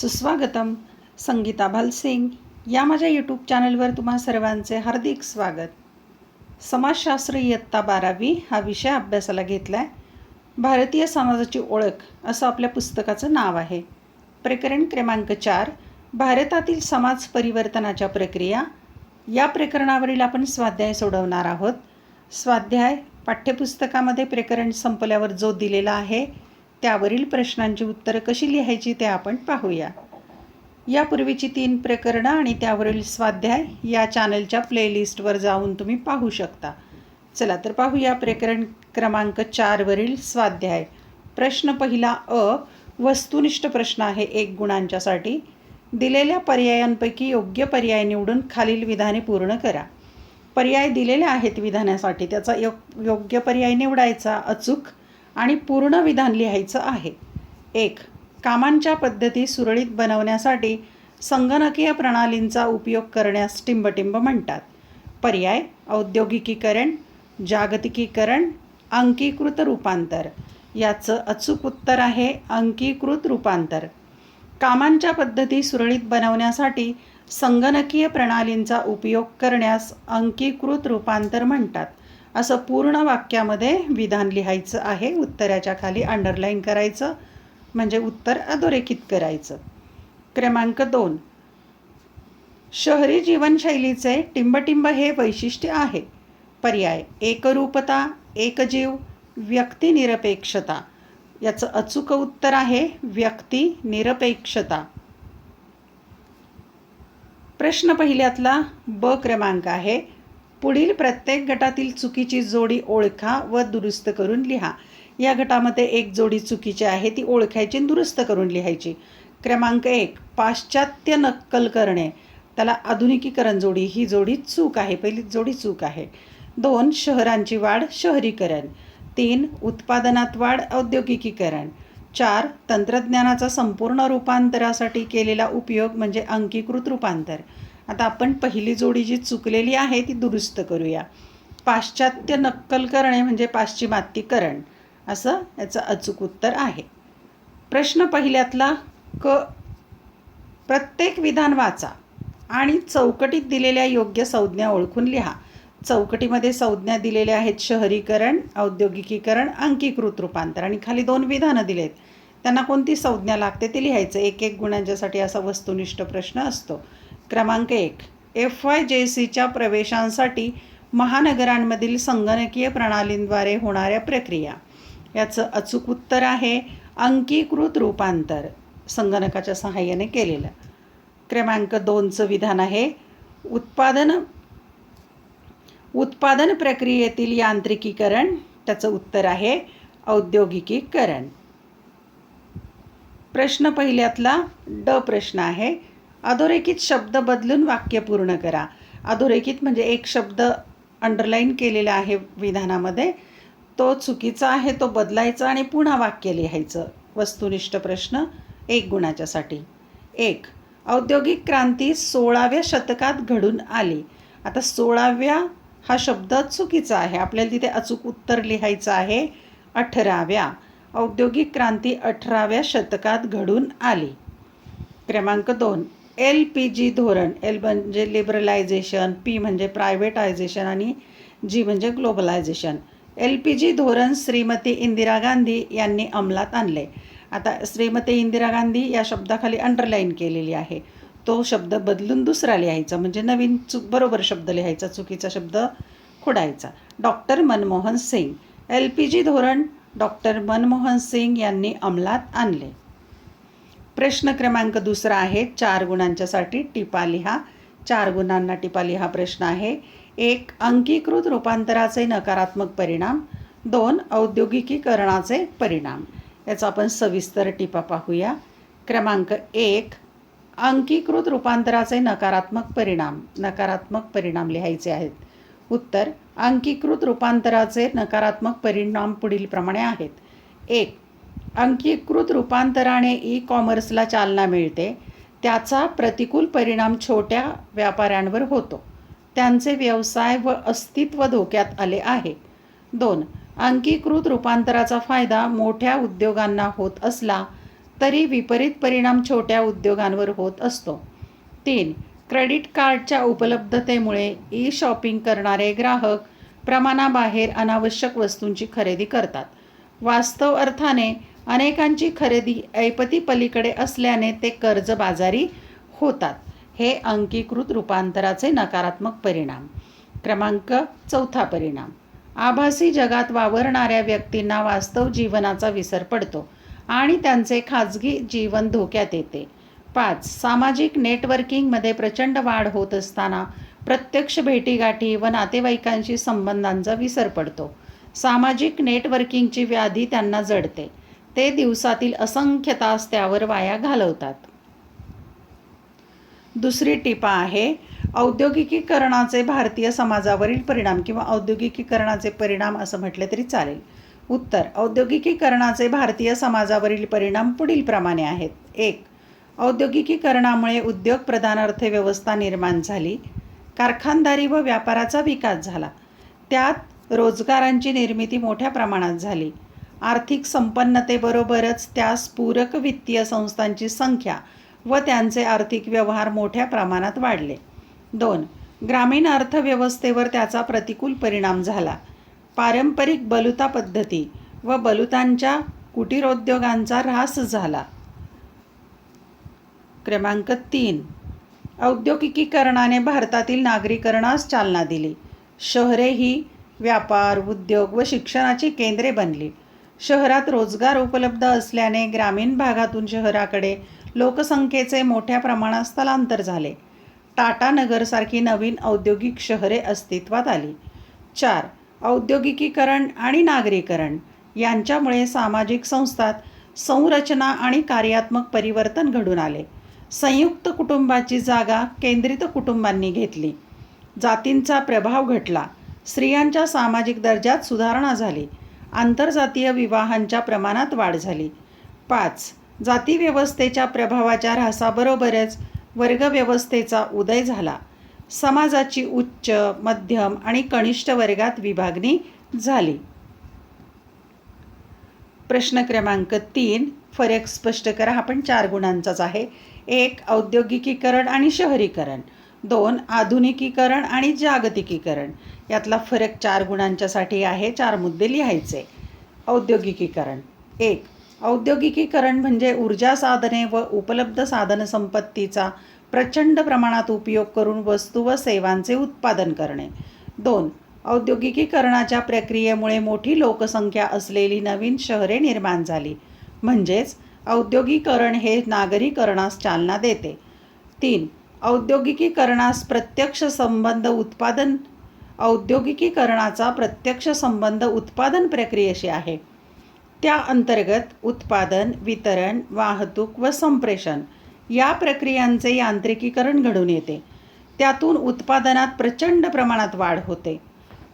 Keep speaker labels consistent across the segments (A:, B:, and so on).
A: सुस्वागतम संगीता भालसिंग. या माझ्या यूट्यूब चॅनलवर तुम्हा सर्वांचे हार्दिक स्वागत. समाजशास्त्र इयत्ता बारावी हा विषय अभ्यासाला घेतला आहे भारतीय समाजाची ओळख असं आपल्या पुस्तकाचं नाव आहे. प्रकरण क्रमांक चार भारतातील समाज परिवर्तनाच्या प्रक्रिया. या प्रकरणावरील आपण स्वाध्याय सोडवणार आहोत. स्वाध्याय पाठ्यपुस्तकामध्ये प्रकरण संपल्यावर जो दिलेला आहे त्यावरील प्रश्नांची उत्तरं कशी लिहायची ते आपण पाहूया. यापूर्वीची तीन प्रकरणं आणि त्यावरील स्वाध्याय या चॅनलच्या प्लेलिस्टवर जाऊन तुम्ही पाहू शकता. चला तर पाहूया प्रकरण क्रमांक चारवरील स्वाध्याय. प्रश्न पहिला अ वस्तुनिष्ठ प्रश्न आहे एक गुणांच्यासाठी. दिलेल्या पर्यायांपैकी योग्य पर्याय निवडून खालील विधाने पूर्ण करा. पर्याय दिलेले आहेत विधानासाठी त्याचा यो योग्य पर्याय निवडायचा. अचूक आणि पूर्ण विधान लिहायचं आहे. एक कामांच्या पद्धती सुरळीत बनवण्यासाठी संगणकीय प्रणालींचा उपयोग करण्यास टिंबटिंब म्हणतात. पर्याय औद्योगिकीकरण जागतिकीकरण अंकीकृत रूपांतर. याचं अचूक उत्तर आहे अंकीकृत रूपांतर. कामांच्या पद्धती सुरळीत बनवण्यासाठी संगणकीय प्रणालींचा उपयोग करण्यास अंकीकृत रूपांतर म्हणतात. असं पूर्ण वाक्यामध्ये विधान लिहायचं आहे. उत्तराच्या खाली अंडरलाईन करायचं म्हणजे उत्तर अधोरेखित करायचं. क्रमांक दोन. शहरी जीवनशैलीचे टिंबटिंब हे वैशिष्ट्य आहे. पर्याय एकरूपता एकजीव व्यक्तिनिरपेक्षता. याचं अचूक उत्तर आहे व्यक्तिनिरपेक्षता. प्रश्न पहिल्यातला ब क्रमांक आहे. पुढील प्रत्येक गटातील चुकीची जोडी ओळखा व दुरुस्त करून लिहा. या गटामध्ये एक जोडी चुकीची आहे ती ओळखायची दुरुस्त करून लिहायची. क्रमांक एक पाश्चात्य नक्कल करणे. त्याला आधुनिकीकरण जोडी ही जोडी चूक आहे पहिली जोडी चूक आहे. दोन शहरांची वाढ शहरीकरण. तीन उत्पादनात वाढ औद्योगिकीकरण. चार तंत्रज्ञानाचा संपूर्ण रूपांतरासाठी केलेला उपयोग म्हणजे अंकीकृत रूपांतर. आता आपण पहिली जोडी जी चुकलेली आहे ती दुरुस्त करूया. पाश्चात्य नक्कल करणे म्हणजे पाश्चिमात्यीकरण असं याचं अचूक उत्तर आहे. प्रश्न पहिल्यातला क प्रत्येक विधान वाचा आणि चौकटीत दिलेल्या योग्य संज्ञा ओळखून लिहा. चौकटीमध्ये संज्ञा दिलेल्या आहेत शहरीकरण औद्योगिकीकरण अंकीकृत रूपांतर आणि खाली दोन विधानं दिलेत. त्यांना कोणती संज्ञा लागते ते लिहायचं. एक एक गुणांच्यासाठी असा वस्तुनिष्ठ प्रश्न असतो. क्रमांक एक. एफ वाय जे सीच्या प्रवेशांसाठी महानगरांमधील संगणकीय प्रणालींद्वारे होणाऱ्या प्रक्रिया. याचं अचूक उत्तर आहे अंकीकृत रूपांतर संगणकाच्या सहाय्याने केलेलं. क्रमांक दोनचं विधान आहे उत्पादन उत्पादन प्रक्रियेतील यांत्रिकीकरण. त्याचं उत्तर आहे औद्योगिकीकरण. प्रश्न पहिल्यातला ड प्रश्न आहे. अधोरेखित शब्द बदलून वाक्य पूर्ण करा. अधोरेखित म्हणजे एक शब्द अंडरलाईन केलेला आहे विधानामध्ये. तो चुकीचा आहे तो बदलायचा आणि पुन्हा वाक्य लिहायचं. वस्तुनिष्ठ प्रश्न एक गुणाच्यासाठी. एक औद्योगिक क्रांती सोळाव्या शतकात घडून आली. आता सोळाव्या हा शब्द चुकीचा आहे. आपल्याला तिथे अचूक उत्तर लिहायचं आहे. अठराव्या औद्योगिक क्रांती अठराव्या शतकात घडून आली. क्रमांक दोन एल पी जी धोरण एल म्हणजे लिबरलायझेशन पी म्हणजे प्रायव्हेटायझेशन आणि जी म्हणजे ग्लोबलायझेशन एल पी जी धोरण श्रीमती इंदिरा गांधी यांनी अंमलात आणले. आता श्रीमती इंदिरा गांधी या शब्दाखाली अंडरलाईन केलेली आहे. तो शब्द बदलून दुसरा लिहायचा म्हणजे नवीन चूक बरोबर शब्द लिहायचा चुकीचा शब्द खोडायचा. Doctor Manmohan Singh L P G धोरण डॉक्टर मनमोहन सिंग यांनी अंमलात आणले. प्रश्न क्रमांक दुसरा आहे. चार गुणांच्यासाठी टिपा लिहा. चार गुणांना टिपा लिहा प्रश्न आहे. एक अंकीकृत रूपांतराचे नकारात्मक परिणाम. दोन औद्योगिकीकरणाचे परिणाम. याचा आपण सविस्तर टिपा पाहूया. क्रमांक एक अंकीकृत रूपांतराचे नकारात्मक परिणाम. नकारात्मक परिणाम लिहायचे आहेत. उत्तर अंकीकृत रूपांतराचे नकारात्मक परिणाम पुढीलप्रमाणे आहेत. एक अंकीकृत रूपांतराने ई कॉमर्सला चालना मिळते त्याचा प्रतिकूल परिणाम छोट्या व्यापाऱ्यांवर होतो. त्यांचे व्यवसाय व अस्तित्व धोक्यात आले आहे. दोन अंकीकृत रूपांतराचा फायदा मोठ्या उद्योगांना होत असला तरी विपरीत परिणाम छोट्या उद्योगांवर होत असतो. तीन क्रेडिट कार्डच्या उपलब्धतेमुळे ई शॉपिंग करणारे ग्राहक प्रमाणाबाहेर अनावश्यक वस्तूंची खरेदी करतात. वास्तव अर्थाने अनेकांची खरेदी ऐपती पलीकडे असल्याने ते कर्जबाजारी होतात. हे अंकीकृत रूपांतराचे नकारात्मक परिणाम. क्रमांक चौथा परिणाम. आभासी जगात वावरणाऱ्या व्यक्तींना वास्तव जीवनाचा विसर पडतो आणि त्यांचे खाजगी जीवन धोक्यात येते. पाच. सामाजिक नेटवर्किंगमध्ये प्रचंड वाढ होत असताना प्रत्यक्ष भेटीगाठी व नातेवाईकांशी संबंधांचा विसर पडतो. सामाजिक नेटवर्किंगची व्याधी त्यांना जडते. ते दिवसातील असंख्य तास त्यावर वाया घालवतात. दुसरी टिपा आहे औद्योगिकीकरणाचे भारतीय समाजावरील परिणाम किंवा औद्योगिकीकरणाचे परिणाम असं म्हटले तरी चालेल. उत्तर औद्योगिकीकरणाचे भारतीय समाजावरील परिणाम पुढील प्रमाणे आहेत. एक औद्योगिकीकरणामुळे उद्योगप्रधान अर्थव्यवस्था निर्माण झाली. कारखानदारी व व्यापाराचा विकास झाला. त्यात रोजगारांची निर्मिती मोठ्या प्रमाणात झाली. आर्थिक संपन्नतेबरोबरच त्यास पूरक वित्तीय संस्थांची संख्या व त्यांचे आर्थिक व्यवहार मोठ्या प्रमाणात वाढले. दोन ग्रामीण अर्थव्यवस्थेवर त्याचा प्रतिकूल परिणाम झाला. पारंपरिक बलुता पद्धती व बलुतांच्या कुटीरोद्योगांचा ऱ्हास झाला. क्रमांक तीन औद्योगिकीकरणाने भारतातील नागरीकरणास चालना दिली. शहरे ही व्यापार उद्योग व शिक्षणाची केंद्रे बनली. शहरात रोजगार उपलब्ध असल्याने ग्रामीण भागातून शहराकडे लोकसंख्येचे मोठ्या प्रमाणात स्थलांतर झाले. टाटा नगरसारखी नवीन औद्योगिक शहरे अस्तित्वात आली. चार औद्योगिकीकरण आणि नागरीकरण यांच्यामुळे सामाजिक संस्थात संरचना आणि कार्यात्मक परिवर्तन घडून आले. संयुक्त कुटुंबाची जागा केंद्रित कुटुंबांनी घेतली. जातींचा प्रभाव घटला. स्त्रियांच्या सामाजिक दर्जात सुधारणा झाली. आंतरजातीय विवाहांच्या प्रमाणात वाढ झाली. पाच. जातीव्यवस्थेच्या प्रभावाच्या ऱ्हासाबरोबरच वर्गव्यवस्थेचा उदय झाला. समाजाची उच्च मध्यम आणि कनिष्ठ वर्गात विभागणी झाली. प्रश्न क्रमांक तीन. फरक स्पष्ट करा. हा पण चार गुणांचाच आहे. एक औद्योगिकीकरण आणि शहरीकरण. दोन आधुनिकीकरण आणि जागतिकीकरण. यातला फरक चार गुणांच्यासाठी आहे चार मुद्दे लिहायचे. औद्योगिकीकरण. एक औद्योगिकीकरण म्हणजे ऊर्जा साधने व उपलब्ध साधनसंपत्तीचा प्रचंड प्रमाणात उपयोग करून वस्तू व सेवांचे उत्पादन करणे. दोन औद्योगिकीकरणाच्या प्रक्रियेमुळे मोठी लोकसंख्या असलेली नवीन शहरे निर्माण झाली. म्हणजेच औद्योगिकरण हे नागरीकरणास चालना देते. तीन औद्योगिकीकरणास प्रत्यक्ष संबंध उत्पादन औद्योगिकीकरणाचा प्रत्यक्ष संबंध उत्पादन प्रक्रियेशी आहे. त्या अंतर्गत उत्पादन वितरण वाहतूक व संप्रेषण या प्रक्रियांचे यांत्रिकीकरण घडून येते. त्यातून उत्पादनात प्रचंड प्रमाणात वाढ होते.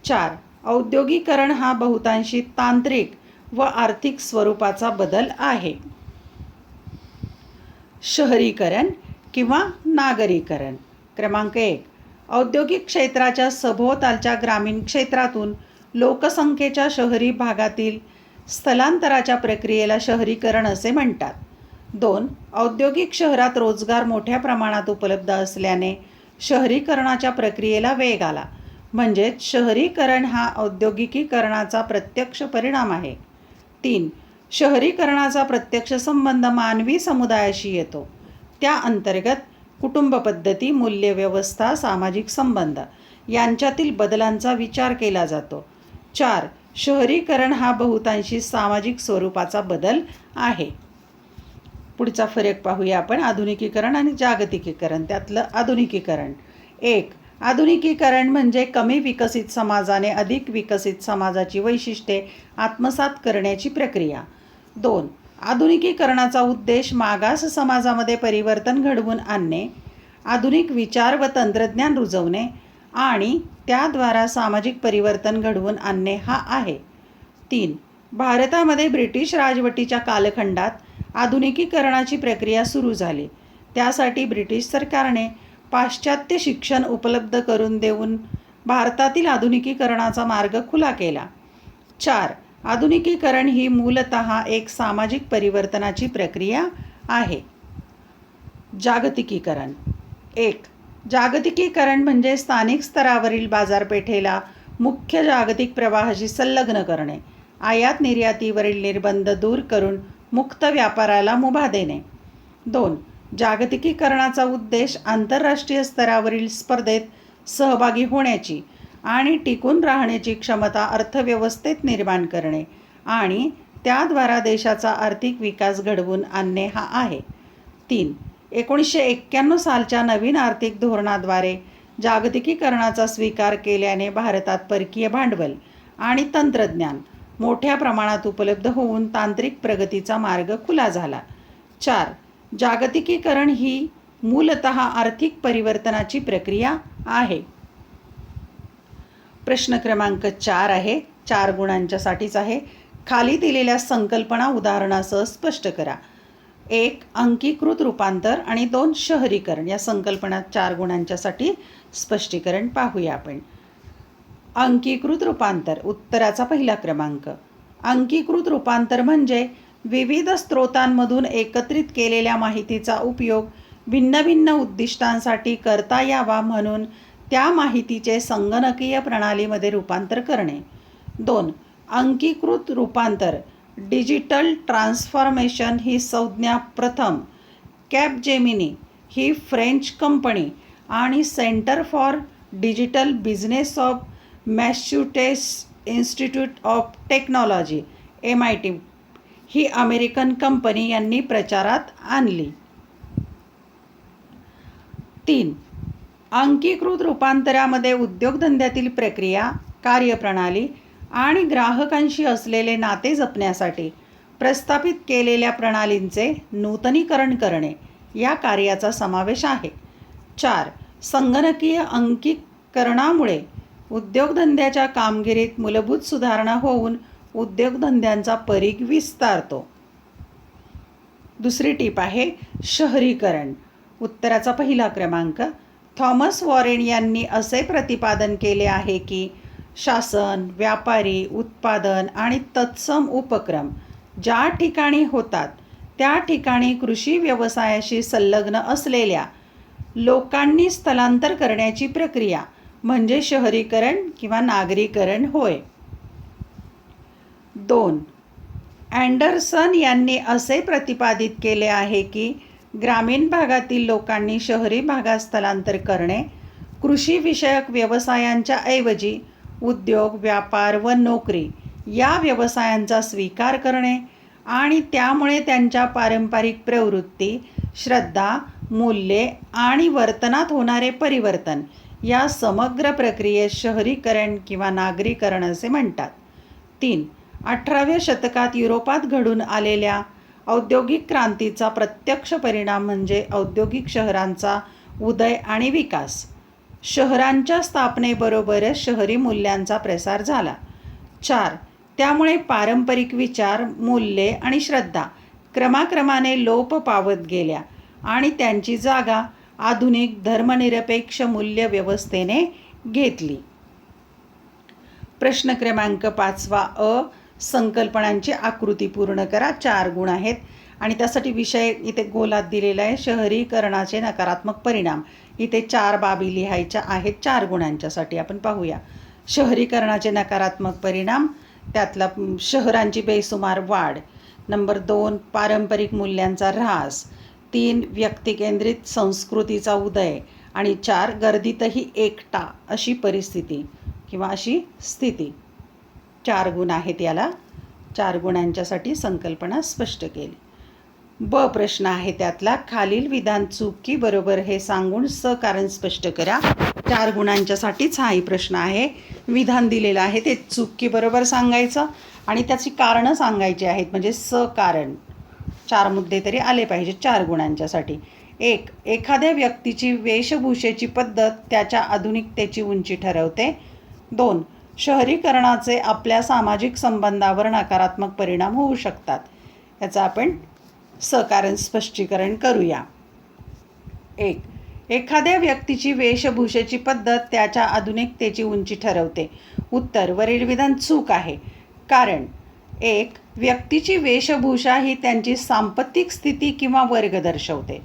A: चार औद्योगिकरण हा बहुतांशी तांत्रिक व आर्थिक स्वरूपाचा बदल आहे. शहरीकरण किंवा नागरीकरण. क्रमांक एक औद्योगिक क्षेत्राच्या सभोवतालच्या ग्रामीण क्षेत्रातून लोकसंख्येच्या शहरी भागातील स्थलांतराच्या प्रक्रियेला शहरीकरण असे म्हणतात. दोन औद्योगिक शहरात रोजगार मोठ्या प्रमाणात उपलब्ध असल्याने शहरीकरणाच्या प्रक्रियेला वेग आला. म्हणजेच शहरीकरण हा औद्योगिकीकरणाचा प्रत्यक्ष परिणाम आहे. तीन शहरीकरणाचा प्रत्यक्ष संबंध मानवी समुदायाशी येतो. त्या अंतर्गत कुटुंब पद्धती मूल्यव्यवस्था सामाजिक संबंध यांच्यातील बदलांचा विचार केला जातो. चार शहरीकरण हा बहुतांशी सामाजिक स्वरूपाचा बदल आहे. पुढचा फरक पाहूया आपण आधुनिकीकरण आणि जागतिकीकरण त्यातलं आधुनिकीकरण. एक आधुनिकीकरण म्हणजे कमी विकसित समाजाने अधिक विकसित समाजाची वैशिष्ट्ये आत्मसात करण्याची प्रक्रिया. दोन आधुनिकीकरणाचा उद्देश मागास समाजामध्ये परिवर्तन घडवून आणणे आधुनिक विचार व तंत्रज्ञान रुजवणे आणि त्याद्वारा सामाजिक परिवर्तन घडवून आणणे हा आहे. तीन भारतामध्ये ब्रिटिश राजवटीच्या कालखंडात आधुनिकीकरणाची प्रक्रिया सुरू झाली. त्यासाठी ब्रिटिश सरकारने पाश्चात्य शिक्षण उपलब्ध करून देऊन भारतातील आधुनिकीकरणाचा मार्ग खुला केला. चार आधुनिकीकरण ही मूलतः एक सामाजिक परिवर्तनाची प्रक्रिया आहे. जागतिकीकरण. एक जागतिकीकरण म्हणजे स्थानिक स्तरावरील बाजारपेठेला मुख्य जागतिक प्रवाहाशी संलग्न करणे आयात निर्यातीवरील निर्बंध दूर करून मुक्त व्यापाराला मुभा देणे. दोन जागतिकीकरणाचा उद्देश आंतरराष्ट्रीय स्तरावरील स्पर्धेत सहभागी होण्याची आणि टिकून राहण्याची क्षमता अर्थव्यवस्थेत निर्माण करणे आणि त्याद्वारा देशाचा आर्थिक विकास घडवून आणणे हा आहे. तीन एकोणीसशे एक्क्याण्णव सालच्या नवीन आर्थिक धोरणाद्वारे जागतिकीकरणाचा स्वीकार केल्याने भारतात परकीय भांडवल आणि तंत्रज्ञान मोठ्या प्रमाणात उपलब्ध होऊन तांत्रिक प्रगतीचा मार्ग खुला झाला. चार जागतिकीकरण ही मूलतः आर्थिक परिवर्तनाची प्रक्रिया आहे. प्रश्न क्रमांक चार आहे. चार गुणांच्यासाठीच आहे. खाली दिलेल्या संकल्पना उदाहरणासह स्पष्ट करा. एक अंकीकृत रूपांतर आणि दोन शहरीकरण. या संकल्पना चार गुणांच्यासाठी स्पष्टीकरण पाहूया आपण. अंकीकृत रूपांतर उत्तराचा पहिला क्रमांक. अंकीकृत रूपांतर म्हणजे विविध स्रोतांमधून एकत्रित केलेल्या माहितीचा उपयोग भिन्न भिन्न उद्दिष्टांसाठी करता यावा म्हणून त्या माहितीचे संगणकीय प्रणालीमध्ये रूपांतर करणे. दोन अंकीकृत रूपांतर. डिजिटल ट्रान्सफॉर्मेशन ही संज्ञा प्रथम. कॅपजेमिनी ही फ्रेंच कंपनी आणि centre for digital business of Massachusetts institute of technology M I T. He American company यांनी प्रचारात आणली. तीन अंकीकृत रूपांतरामध्ये उद्योगधंद्यातील प्रक्रिया कार्यप्रणाली आणि ग्राहकांशी असलेले नाते जपण्यासाठी प्रस्थापित केलेल्या प्रणालींचे नूतनीकरण करणे या कार्याचा समावेश आहे. चार संगणकीय अंकीकरणामुळे उद्योगधंद्याच्या कामगिरीत मूलभूत सुधारणा होऊन उद्योगधंद्यांचा परीघ विस्तारतो. दुसरी टीप आहे शहरीकरण. उत्तराचा पहिला क्रमांक थॉमस वॉरेन यांनी असे प्रतिपादन केले आहे की शासन व्यापारी उत्पादन आणि तत्सम उपक्रम ज्या ठिकाणी होतात त्या ठिकाणी कृषी व्यवसायाशी संलग्न असलेल्या लोकांनी स्थलांतर करण्याची प्रक्रिया म्हणजे शहरीकरण किंवा नागरीकरण होय. दोन अँडरसन यांनी असे प्रतिपादित केले आहे की ग्रामीण भागातील लोकांनी शहरी भागात स्थलांतर करणे कृषीविषयक व्यवसायांच्या ऐवजी उद्योग व्यापार व नोकरी या व्यवसायांचा स्वीकार करणे आणि त्यामुळे त्यांच्या पारंपरिक प्रवृत्ती श्रद्धा मूल्ये आणि वर्तनात होणारे परिवर्तन या समग्र प्रक्रियेत शहरीकरण किंवा नागरीकरण असे म्हणतात. तीन अठराव्या शतकात युरोपात घडून आलेल्या औद्योगिक क्रांतीचा प्रत्यक्ष परिणाम म्हणजे औद्योगिक शहरांचा उदय आणि विकास. शहरांच्या स्थापनेबरोबरच शहरी मूल्यांचा प्रसार झाला. चार त्यामुळे पारंपरिक विचार मूल्ये आणि श्रद्धा क्रमाक्रमाने लोप पावत गेल्या आणि त्यांची जागा आधुनिक धर्मनिरपेक्ष मूल्य व्यवस्थेने घेतली. प्रश्न क्रमांक पाचवा अ संकल्पनांची आकृती पूर्ण करा. चार गुण आहेत. आणि त्यासाठी विषय इथे गोलात दिलेला आहे. शहरीकरणाचे नकारात्मक परिणाम. इथे चार बाबी लिहायच्या आहेत. चार गुणांच्यासाठी आपण पाहूया. शहरीकरणाचे नकारात्मक परिणाम. त्यातला शहरांची बेसुमार वाढ. नंबर दोन पारंपरिक मूल्यांचा ऱ्हास. तीन व्यक्तिकेंद्रित संस्कृतीचा उदय. आणि चार गर्दीतही एकटा अशी परिस्थिती किंवा अशी स्थिती. चार गुण आहेत याला. चार गुणांच्यासाठी संकल्पना स्पष्ट केली. ब प्रश्न आहे त्यातला खालील विधान चूक की बरोबर हे सांगून सकारण स्पष्ट करा. चार गुणांच्यासाठीच हाही प्रश्न आहे. विधान दिलेलं आहे ते चूक की बरोबर सांगायचं आणि त्याची कारणं सांगायची आहेत म्हणजे सकारण चार मुद्दे तरी आले पाहिजे चार गुणांच्यासाठी. एक एखाद्या व्यक्तीची वेशभूषेची पद्धत त्याच्या आधुनिकतेची उंची ठरवते. दोन शहरीकरणाचे आपल्या सामाजिक संबंधावर नकारात्मक परिणाम होऊ शकतात. याचं आपण सकारण स्पष्टीकरण करूया. एक एखाद्या व्यक्तीची वेशभूषेची पद्धत त्याच्या आधुनिकतेची उंची ठरवते. उत्तर वरील विधान चूक आहे. कारण एक व्यक्तीची वेशभूषा ही त्यांची सांपत्तिक स्थिती किंवा वर्ग दर्शवते.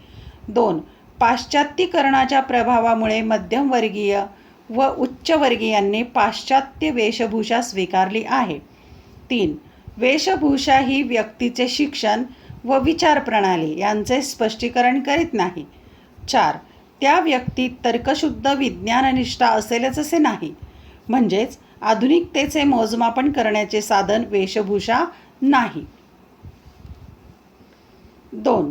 A: दोन पाश्चात्यीकरणाच्या प्रभावामुळे मध्यमवर्गीय व उच्चवर्गीयांनी पाश्चात्य वेशभूषा स्वीकारली आहे. तीन. वेशभूषा ही व्यक्तीचे शिक्षण व विचारप्रणाली यांचे स्पष्टीकरण करीत नाही. चार. त्या व्यक्तीत तर्कशुद्ध विज्ञाननिष्ठा असेलच असे नाही. म्हणजेच आधुनिकतेचे मोजमापन करण्याचे साधन वेशभूषा नाही. दोन.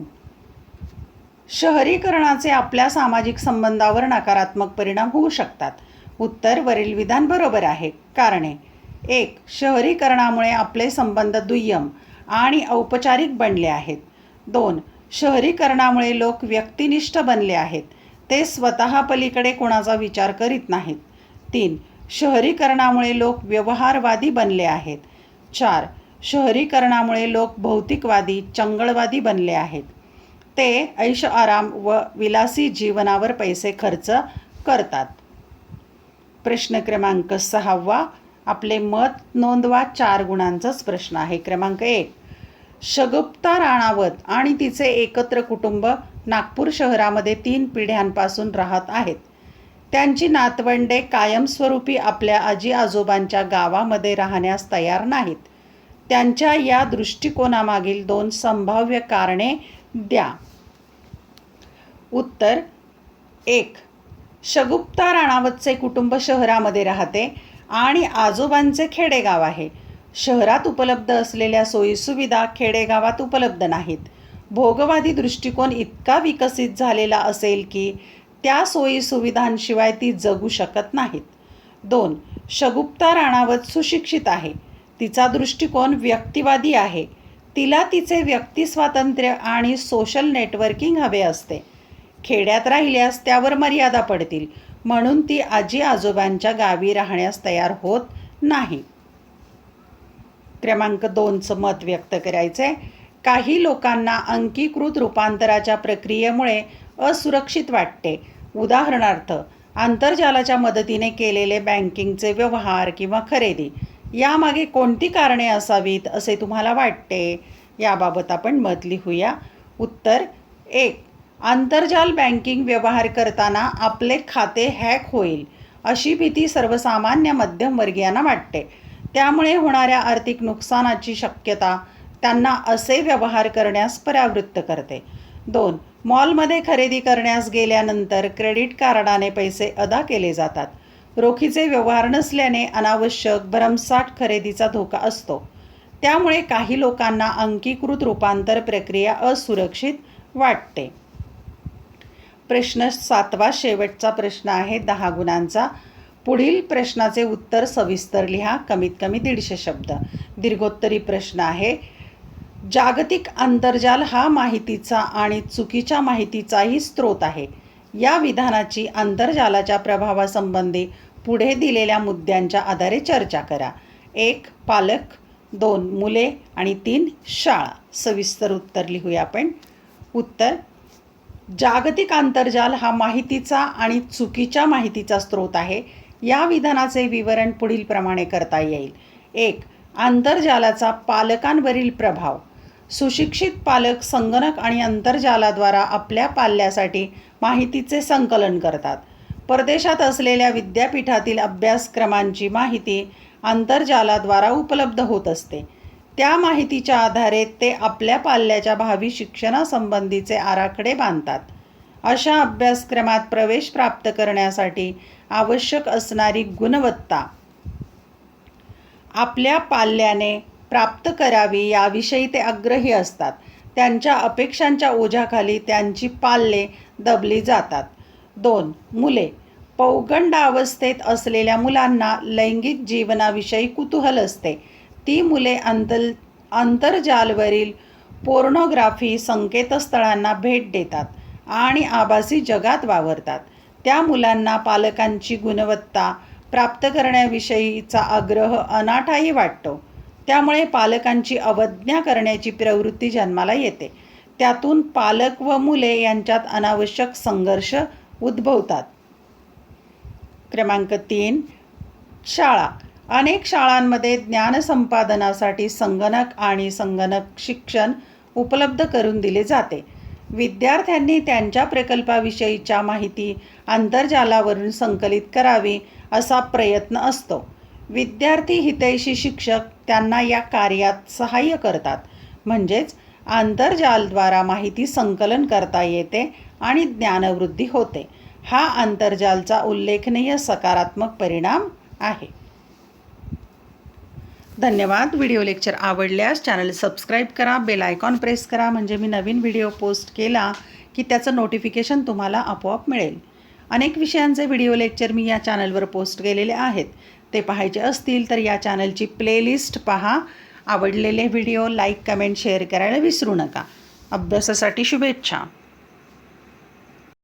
A: शहरीकरणाचे आपल्या सामाजिक संबंधावर नकारात्मक परिणाम होऊ शकतात. उत्तर वरील विधान बरोबर आहे. कारणे एक शहरीकरणामुळे आपले संबंध दुय्यम आणि औपचारिक बनले आहेत. दोन शहरीकरणामुळे लोक व्यक्तिनिष्ठ बनले आहेत. ते स्वतः पलीकडे कोणाचा विचार करीत नाहीत. तीन शहरीकरणामुळे लोक व्यवहारवादी बनले आहेत. चार शहरीकरणामुळे लोक भौतिकवादी चंगळवादी बनले आहेत. ते ऐश आराम व विलासी जीवनावर पैसे खर्च करतात. प्रश्न क्रमांक सहावा. आपले मत नोंदवा चार गुणांचाच प्रश्न आहे. क्रमांक एक. शगुप्ता राणावत आणि तिचे एकत्र कुटुंब नागपूर शहरामध्ये तीन पिढ्यांपासून राहत आहेत. त्यांची नातवंडे कायमस्वरूपी आपल्या आजी आजोबांच्या गावामध्ये राहण्यास तयार नाहीत. त्यांच्या या दृष्टिकोनामागील दोन संभाव्य कारणे द्या. उत्तर एक. शगुप्ता राणावतचे कुटुंब शहरामध्ये राहते आणि आजोबांचे खेडेगाव आहे. शहरात उपलब्ध असलेल्या सोयीसुविधा खेडेगावात उपलब्ध नाहीत. भोगवादी दृष्टिकोन इतका विकसित झालेला असेल की त्या सोयीसुविधांशिवाय ती जगू शकत नाहीत. दोन शगुप्ता राणावत सुशिक्षित आहे. तिचा दृष्टिकोन व्यक्तिवादी आहे. तिला तिचे व्यक्तिस्वातंत्र्य आणि सोशल नेटवर्किंग हवे असते. खेड्यात राहिल्यास त्यावर मर्यादा पडतील. म्हणून ती आजी आजोबांच्या गावी राहण्यास तयार होत नाही. क्रमांक दोनचं मत व्यक्त करायचं आहे काही लोकांना अंकीकृत रूपांतराच्या प्रक्रियेमुळे असुरक्षित वाटते. उदाहरणार्थ आंतरजालाच्या मदतीने केलेले बँकिंगचे व्यवहार किंवा खरेदी यामागे कोणती कारणे असावीत असे तुम्हाला वाटते? याबाबत आपण मत लिहूया. उत्तर एक. आंतरजाल बँकिंग व्यवहार करताना आपले खाते हॅक होईल अशी भीती सर्वसामान्य मध्यमवर्गीयांना वाटते. त्यामुळे होणाऱ्या आर्थिक नुकसानाची शक्यता त्यांना असे व्यवहार करण्यास परावृत्त करते. दोन मॉलमध्ये खरेदी करण्यास गेल्यानंतर क्रेडिट कार्डाने पैसे अदा केले जातात. रोखीचे व्यवहार नसल्याने अनावश्यक भरमसाठ खरेदीचा धोका असतो. त्यामुळे काही लोकांना अंकीकृत रूपांतर प्रक्रिया असुरक्षित वाटते. प्रश्न सातवा शेवटचा प्रश्न आहे दहा गुणांचा. पुढील प्रश्नाचे उत्तर सविस्तर लिहा कमीत कमी दीडशे शब्द. दीर्घोत्तरी प्रश्न आहे. जागतिक आंतरजाल हा माहितीचा आणि चुकीच्या माहितीचाही स्रोत आहे. या विधानाची आंतरजालाच्या प्रभावासंबंधी पुढे दिलेल्या मुद्द्यांच्या आधारे चर्चा करा. एक पालक. दोन मुले. आणि तीन शाळा. सविस्तर उत्तर लिहूया आपण. उत्तर जागतिक आंतरजाल हा माहितीचा आणि चुकीच्या माहितीचा स्रोत आहे. या विधानाचे विवरण पुढीलप्रमाणे करता येईल. एक आंतरजालाचा पालकांवरील प्रभाव. सुशिक्षित पालक संगणक आणि आंतरजालाद्वारा आपल्या पाल्यासाठी माहितीचे संकलन करतात. परदेशात असलेल्या विद्यापीठातील अभ्यासक्रमांची माहिती आंतरजालाद्वारा उपलब्ध होत असते. त्या माहितीच्या आधारे ते आपल्या पाल्याच्या भावी शिक्षणासंबंधीचे आराखडे बांधतात. अशा अभ्यासक्रमात प्रवेश प्राप्त करण्यासाठी आवश्यक असणारी गुणवत्ता आपल्या पाल्याने प्राप्त करावी याविषयी ते आग्रही असतात. त्यांच्या अपेक्षांच्या ओझ्याखाली त्यांची पाल्ये दबली जातात. दोन मुले. पौगंडावस्थेत असलेल्या मुलांना लैंगिक जीवनाविषयी कुतूहल असते. ती मुले अंतर आंतरजालवरील पोर्नोग्राफी संकेतस्थळांना भेट देतात आणि आभासी जगात वावरतात. त्या मुलांना पालकांची गुणवत्ता प्राप्त करण्याविषयीचा आग्रह अनाठाही वाटतो. त्यामुळे पालकांची अवज्ञा करण्याची प्रवृत्ती जन्माला येते. त्यातून पालक व मुले यांच्यात अनावश्यक संघर्ष उद्भवतात. क्रमांक तीन शाळा. अनेक शाळांमध्ये ज्ञानसंपादनासाठी संगणक आणि संगणक शिक्षण उपलब्ध करून दिले जाते. विद्यार्थ्यांनी त्यांच्या प्रकल्पाविषयीच्या माहिती आंतरजालावरून संकलित करावी असा प्रयत्न असतो. विद्यार्थी हितैषी शिक्षक त्यांना या कार्यात सहाय्य करतात. म्हणजेच आंतरजालद्वारा माहिती संकलन करता येते आणि ज्ञानवृद्धी होते. हा आंतरजालचा उल्लेखनीय सकारात्मक परिणाम आहे. धन्यवाद. व्हिडिओ लेक्चर आवडल्यास चॅनल सबस्क्राईब करा बेल आयकॉन प्रेस करा म्हणजे मी नवीन व्हिडिओ पोस्ट केला की त्याचं नोटिफिकेशन तुम्हाला आपोआप मिळेल. अनेक विषयांचे व्हिडिओ लेक्चर मी या चॅनलवर पोस्ट केलेले आहेत. ते पाहायचे असतील तर या चॅनलची प्लेलिस्ट पहा. आवडलेले व्हिडिओ लाईक कमेंट शेअर करायला विसरू नका. अभ्यासासाठी शुभेच्छा.